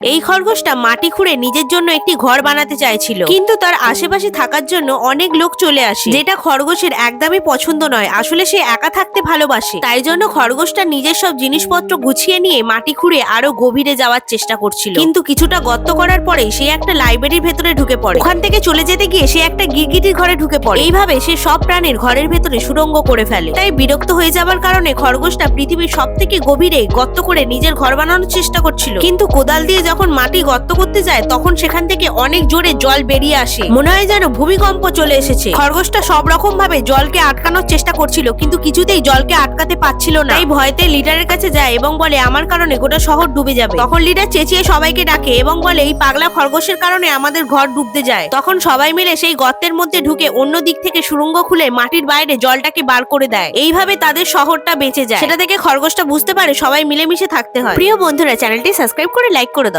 এই খরগোশটা মাটি খুঁড়ে নিজের জন্য একটি ঘর বানাতে চাইছিল। কিন্তু তার আশেপাশে থাকার জন্য অনেক লোক চলে আসে। যেটা খরগোশের একদমই পছন্দ নয়। আসলে সে একা থাকতে ভালোবাসে। তাই জন্য খরগোশটা নিজের সব জিনিসপত্র গুছিয়ে নিয়ে মাটি খুঁড়ে আরও গভীরে যাওয়ার চেষ্টা করছিল। কিন্তু কিছুটা গর্ত করার পরে সে একটা লাইব্রেরির ভেতরে ঢুকে পড়ে। ওখান থেকে চলে যেতে গিয়ে সে একটা গিরগিটির ঘরে ঢুকে পড়ে। এইভাবে সে সব প্রাণীর ঘরের ভেতরে সুড়ঙ্গ করে ফেলে। তাই বিরক্ত হয়ে যাবার কারণে খরগোশটা পৃথিবীর সব থেকে গভীরে গর্ত করে নিজের ঘর বানানোর চেষ্টা করছিল। কিন্তু কোদাল দিয়ে যখন মাটি গর্ত করতে যায়, তখন সেখান থেকে অনেক জোরে জল বেরিয়ে আসে। মনে হয় যেন ভূমিকম্প চলে এসেছে। খরগোশটা সব রকম ভাবে জলকে আটকানোর চেষ্টা করছিল, কিন্তু কিছুতেই জলকে আটকাতে পারছিল না। এই ভয়তে লিডারের কাছে যায় এবং বলে, আমার কারণে গোটা শহর ডুবে যাবে। তখন লিডার চেঁচিয়ে সবাইকে ডাকে এবং বলে, এই পাগলা খরগোশের কারণে আমাদের ঘর ডুবতে যায়। তখন সবাই মিলে সেই গর্তের মধ্যে ঢুকে অন্য দিক থেকে সুড়ঙ্গ খুলে মাটির বাইরে জলটাকে বার করে দেয়। এইভাবে তাদের শহরটা বেঁচে যায়। সেটা থেকে খরগোশটা বুঝতে পারে সবাই মিলেমিশে থাকতে হয়। প্রিয় বন্ধুরা, চ্যানেলটি সাবস্ক্রাইব করে লাইক করে দাও।